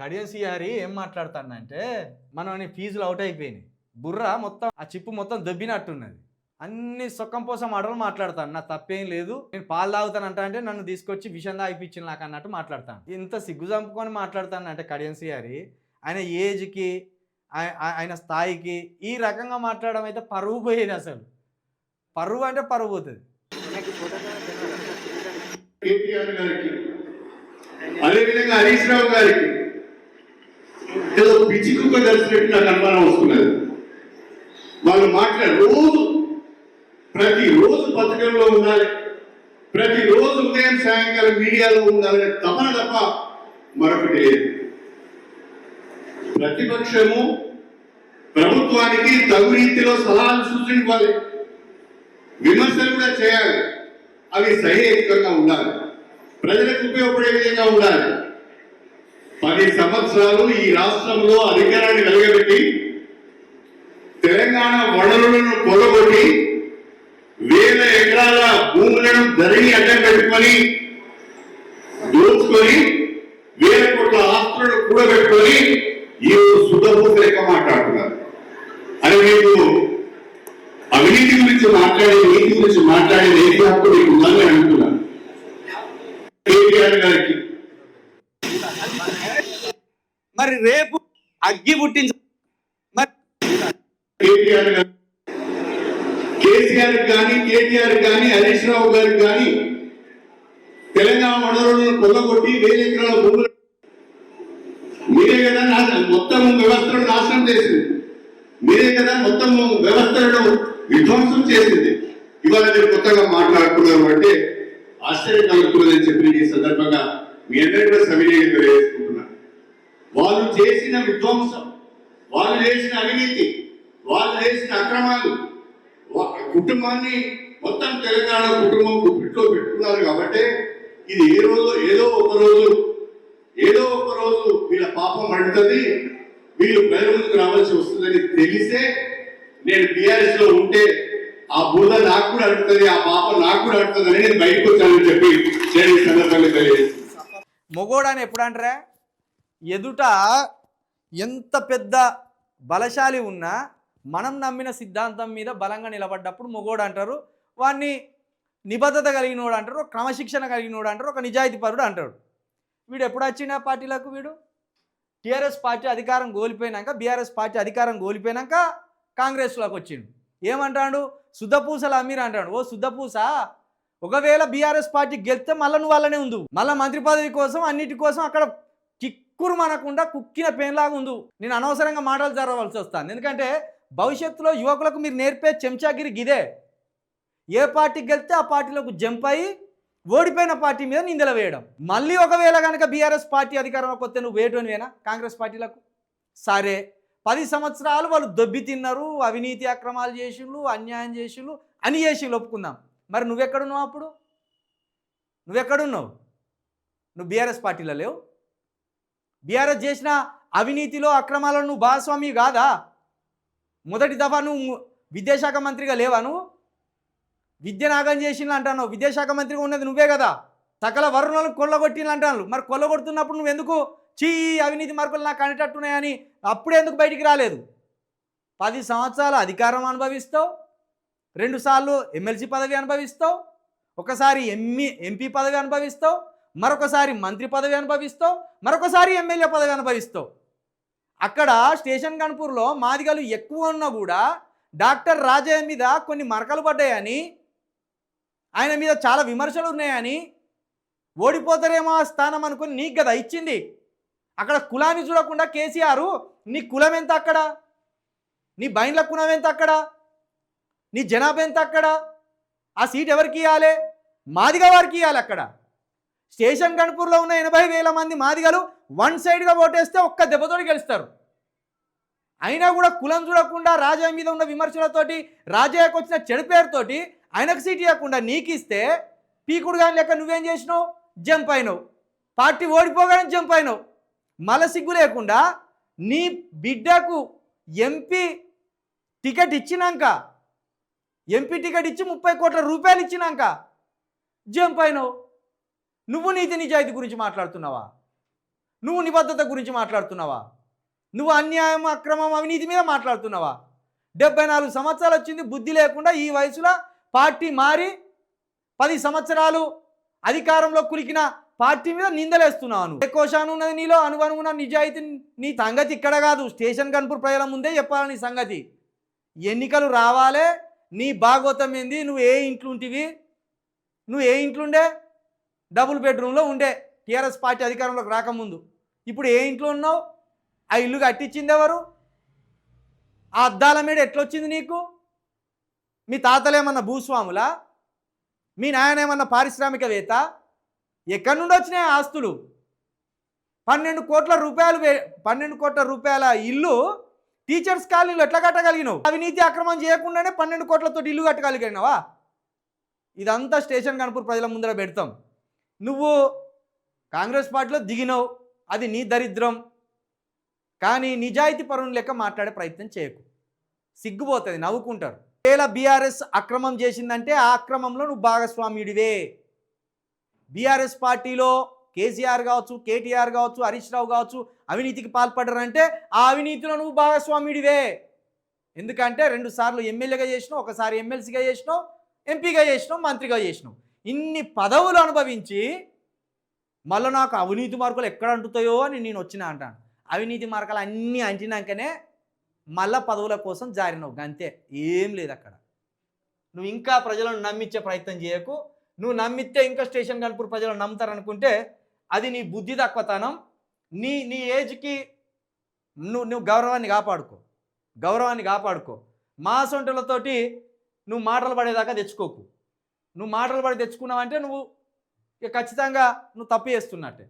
కడియం సిఆరి ఏం మాట్లాడుతానంటే మనం ఫీజులు అవుట్ అయిపోయినాయి. బుర్ర మొత్తం ఆ చిప్పు మొత్తం దెబ్బినట్టున్నది అన్ని సొక్కం కోసం అడవులు మాట్లాడతాను. నా తప్పేం లేదు. నేను పాలు తాగుతానంట అంటే నన్ను తీసుకొచ్చి విషం తాగిపించిన నాకు అన్నట్టు మాట్లాడతాను. ఇంత సిగ్గు చంపుకొని మాట్లాడతాను అంటే కడియం సిఆరి ఆయన ఏజ్కి ఆయన స్థాయికి ఈ రకంగా మాట్లాడడం అయితే పరువు పోయేది అసలు. పరువు అంటే పరువు పోతుంది. అదేవిధంగా హరీష్ రావు గారికి పిచ్చి కుక్క కలిసినట్టు నాకు అనుమానం వస్తున్నది. వాళ్ళు మాట్లాడే రోజు ప్రతిరోజు పత్రికల్లో ఉండాలి. ప్రతి రోజు ఉదయం సాయంకాలం మీడియాలో ఉండాలనే తపన తప్ప మరొకటి లేదు. ప్రతిపక్షము ప్రభుత్వానికి తగు రీతిలో సలహాలు సూచించాలి. విమర్శలు కూడా చేయాలి. అవి సహేతుకంగా ఉండాలి. ప్రజలకు ఉపయోగపడే విధంగా ఉండాలి. పది సంవత్సరాలు ఈ రాష్ట్రంలో అధికారాన్ని వెలగబెట్టి తెలంగాణ వనరులను కొలగొట్టి వేల ఎకరాల భూములను ధరణి అడ్డం పెట్టుకొని దోచుకొని వేల కోట్ల ఆస్తులను కూడబెట్టుకొని ఈ సుధభూతి లెక్క మాట్లాడుతున్నారు. అని మీకు అవినీతి గురించి మాట్లాడే నీతి గురించి మాట్లాడే నీతి హక్కు మీకు ఉందని నేను అంటున్నాను కేటీఆర్ గారికి మరి రేపు అగ్గి పుట్టించ కేసీఆర్ కానీ కేటీఆర్ కానీ హరీష్ రావు గారు కానీ తెలంగాణ వనరులను కొల్లగొట్టి వేల ఎకరాల భూములు మీరే కదా మొత్తం వ్యవస్థను నాశనం చేసింది. మీరే కదా మొత్తం వ్యవస్థను విధ్వంసం చేసింది. ఇవాళ మీరు కొత్తగా మాట్లాడుతున్నారు అంటే ఆశ్చర్యం కలుగుతుందని చెప్పి ఈ సందర్భంగా మీ అందరికీ కూడా సవినీయంగా తెలియజేసుకుంటున్నాను వాళ్ళు చేసిన విధ్వంసం వాళ్ళు చేసిన అవినీతి వాళ్ళు చేసిన అక్రమాలు కుటుంబాన్ని మొత్తం తెలంగాణ కుటుంబం గుప్పిట్లో పెట్టుకున్నారు కాబట్టి ఇది ఏ రోజు ఏదో ఒక రోజు ఏదో ఒక రోజు వీళ్ళ పాపం పడుతుంది వీళ్ళు ప్రజల ముందుకు రావాల్సి వస్తుందని తెలిసే నేను బీఆర్ఎస్లో ఉంటే ఆ బురద నాకు కూడా అడుగుతుంది ఆ పాపం నాకు కూడా అడుగుతుంది అని నేను బయటకు వచ్చానని చెప్పి నేను ఈ సందర్భంగా తెలియజేస్తున్నాను. మొగోడు అని ఎప్పుడు అంటారా? ఎదుట ఎంత పెద్ద బలశాలి ఉన్నా మనం నమ్మిన సిద్ధాంతం మీద బలంగా నిలబడ్డప్పుడు మొగోడు అంటారు వాడిని నిబద్ధత కలిగినోడు అంటారు ఒక క్రమశిక్షణ కలిగినోడు అంటారు ఒక నిజాయితీ పరుడు అంటాడు వీడు ఎప్పుడు వచ్చిన పార్టీలకు వీడు? టీఆర్ఎస్ పార్టీ అధికారం కోల్పోయినాక బీఆర్ఎస్ పార్టీ అధికారం కోల్పోయినాక కాంగ్రెస్లోకి వచ్చిండు. ఏమంటాడు? శుద్ధపూసలు అమీర్ అంటాడు. ఓ శుద్ధపూస ఒకవేళ బీఆర్ఎస్ పార్టీ గెలిస్తే మళ్ళీ నువ్వు వాళ్ళనే ఉండు. మళ్ళీ మంత్రి పదవి కోసం అన్నిటి కోసం అక్కడ కిక్కురు మనకుండా కుక్కిన పెన్లాగా ఉంది నేను అనవసరంగా మాటలు జరగవలసి వస్తాను ఎందుకంటే భవిష్యత్తులో యువకులకు మీరు నేర్పే చెంచాగిరి గిదే. ఏ పార్టీకి వెళ్తే ఆ పార్టీలోకి జంప్ అయ్యి ఓడిపోయిన పార్టీ మీద నిందలు వేయడం. మళ్ళీ ఒకవేళ కనుక బీఆర్ఎస్ పార్టీ అధికారంలోకి వస్తే నువ్వు వేయటోనివేనా కాంగ్రెస్ పార్టీలకు? సరే. పది సంవత్సరాలు వాళ్ళు దొబ్బి తిన్నారు అవినీతి అక్రమాలు చేసిండ్రు అన్యాయం చేసిండ్రు అని చేసి ఒప్పుకుందాం. మరి నువ్వెక్కడున్నావు అప్పుడు? నువ్వెక్కడున్నావు? నువ్వు బీఆర్ఎస్ పార్టీలో లేవు? బీఆర్ఎస్ చేసిన అవినీతిలో అక్రమాలను నువ్వు భాగస్వామి కాదా? మొదటి దఫా నువ్వు విద్యాశాఖ మంత్రిగా లేవా నువ్వు? విద్య నాగం చేసిండ్రు అంటాను విద్యాశాఖ మంత్రిగా ఉన్నది నువ్వే కదా. సకల వరుణలను కొల్లగొట్టిండ్రు అంటాను మరి కొల్లగొడుతున్నప్పుడు నువ్వు ఎందుకు చీ అవినీతి మార్పులు నాకు అనేటట్టున్నాయని అప్పుడే ఎందుకు బయటికి రాలేదు? పది సంవత్సరాల అధికారం అనుభవిస్తావు. రెండుసార్లు ఎమ్మెల్సీ పదవి అనుభవిస్తావు. ఒకసారి ఎంఈ ఎంపీ పదవి అనుభవిస్తావు. మరొకసారి మంత్రి పదవి అనుభవిస్తావు మరొకసారి ఎమ్మెల్యే పదవి అనుభవిస్తావు. అక్కడ స్టేషన్ కన్పూర్లో మాదిగలు ఎక్కువ ఉన్నా కూడా డాక్టర్ రాజయ్య మీద కొన్ని మరకలు పడ్డాయని ఆయన మీద చాలా విమర్శలు ఉన్నాయని ఓడిపోతారేమో ఆ స్థానం అనుకుని నీకు కదా ఇచ్చింది. అక్కడ కులాన్ని చూడకుండా కేసీఆర్ నీ కులం ఎంత అక్కడ? నీ బైండ్ల కులం ఎంత అక్కడ? నీ జనాభా ఎంత అక్కడ? ఆ సీట్ ఎవరికి ఇవ్వాలి మాదిగా వారికి ఇవ్వాలి అక్కడ. స్టేషన్ గణపూర్లో ఉన్న ఎనభై వేల మంది మాదిగలు వన్ సైడ్గా ఓటేస్తే ఒక్క దెబ్బతోటి గెలుస్తారు. అయినా కూడా కులం చూడకుండా రాజా మీద ఉన్న విమర్శలతోటి రాజాకు వచ్చిన చెడు పేరుతోటి ఆయనకు సీట్ ఇవ్వకుండా నీకిస్తే పీకుడు కానీ లెక్క నువ్వేం చేసినావు? జంప్ అయినావు. పార్టీ ఓడిపోగానే జంప్ అయినావు. మల సిగ్గు లేకుండా నీ బిడ్డకు ఎంపీ టికెట్ ఇచ్చినాక ఎంపీ టికెట్ ఇచ్చి ముప్పై కోట్ల రూపాయలు ఇచ్చినాక జంప్ అయినావు. నువ్వు నీతి నిజాయితీ గురించి మాట్లాడుతున్నావా? నువ్వు నిబద్ధత గురించి మాట్లాడుతున్నావా? నువ్వు అన్యాయం అక్రమం అవినీతి మీద మాట్లాడుతున్నావా? డెబ్బై నాలుగు సంవత్సరాలు వచ్చింది బుద్ధి లేకుండా ఈ వయసులో పార్టీ మారి పది సంవత్సరాలు అధికారంలో కులికిన పార్టీ మీద నిందలేస్తున్నావు ఏ కోశాను ఉన్నది నీలో? అనుగుణంగా నిజాయితీ నీ సంగతి ఇక్కడ కాదు. స్టేషన్ కనుపూర్ ప్రజల ముందే చెప్పాలి నీ సంగతి. ఎన్నికలు రావాలే నీ భాగోతం ఏంది? నువ్వు ఏ ఇంట్లో ఉంటివి? నువ్వు ఏ ఇంట్లో ఉండే? డబుల్ బెడ్రూమ్లో ఉండే టీఆర్ఎస్ పార్టీ అధికారంలోకి రాకముందు. ఇప్పుడు ఏ ఇంట్లో ఉన్నావు? ఆ ఇల్లు కట్టించింది ఎవరు? ఆ అద్దాల మీద ఎట్లొచ్చింది నీకు? మీ తాతలేమన్నా భూస్వాములా? మీ నాయన ఏమన్నా పారిశ్రామికవేత్త? ఎక్కడి నుండి వచ్చినాయి ఆ ఆస్తులు? పన్నెండు కోట్ల రూపాయలు పన్నెండు కోట్ల రూపాయల ఇల్లు టీచర్స్ కాలనీలు ఎట్లా కట్టగలిగినావు? అవినీతి అక్రమం చేయకుండానే పన్నెండు కోట్లతో ఇల్లు కట్టగలిగినావా? ఇదంతా స్టేషన్ కనుపూర్ ప్రజల ముందర పెడతాం. నువ్వు కాంగ్రెస్ పార్టీలో దిగినావు. అది నీ దరిద్రం. కానీ నిజాయితీ పరుని లెక్క మాట్లాడే ప్రయత్నం చేయకు. సిగ్గుపోతుంది నవ్వుకుంటారు. వేళ బీఆర్ఎస్ అక్రమం చేసిందంటే ఆ అక్రమంలో నువ్వు భాగస్వామ్యుడివే. బీఆర్ఎస్ పార్టీలో కేసీఆర్ కావచ్చు కేటీఆర్ కావచ్చు హరీష్ రావు కావచ్చు అవినీతికి పాల్పడ్డారంటే ఆ అవినీతిలో నువ్వు భాగస్వామ్యుడివే. ఎందుకంటే రెండు సార్లు ఎమ్మెల్యేగా చేసినావు ఒకసారి ఎమ్మెల్సీగా చేసినావు ఎంపీగా చేసినావు మంత్రిగా చేసినావు. ఇన్ని పదవులు అనుభవించి మళ్ళీ నాకు అవినీతి మార్కులు ఎక్కడ అంటుతాయో అని నేను వచ్చిన అంటాను. అవినీతి మార్కులు అన్నీ అంటినాకనే మళ్ళా పదవుల కోసం జారినవు. అంతే. ఏం లేదు అక్కడ. నువ్వు ఇంకా ప్రజలను నమ్మించే ప్రయత్నం చేయకు. నువ్వు నమ్మితే ఇంకా స్టేషన్ కనుపూర్ ప్రజలు నమ్ముతారనుకుంటే అది నీ బుద్ధి తక్కువతనం. నీ నీ ఏజ్కి నువ్వు నువ్వు గౌరవాన్ని కాపాడుకో. గౌరవాన్ని కాపాడుకో. మా సొంటలతోటి నువ్వు మాటలు పడేదాకా తెచ్చుకోకు. నువ్వు మాటలు పడి తెచ్చుకున్నావంటే నువ్వు ఇక ఖచ్చితంగా నువ్వు తప్పు చేస్తున్నట్టే.